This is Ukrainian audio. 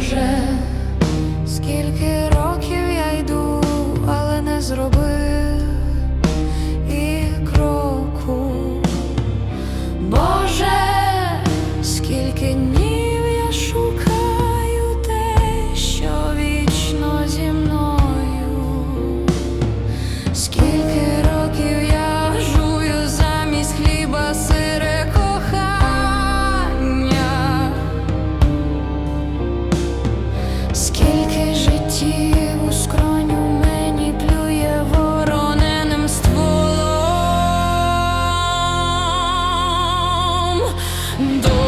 Боже, скільки. Do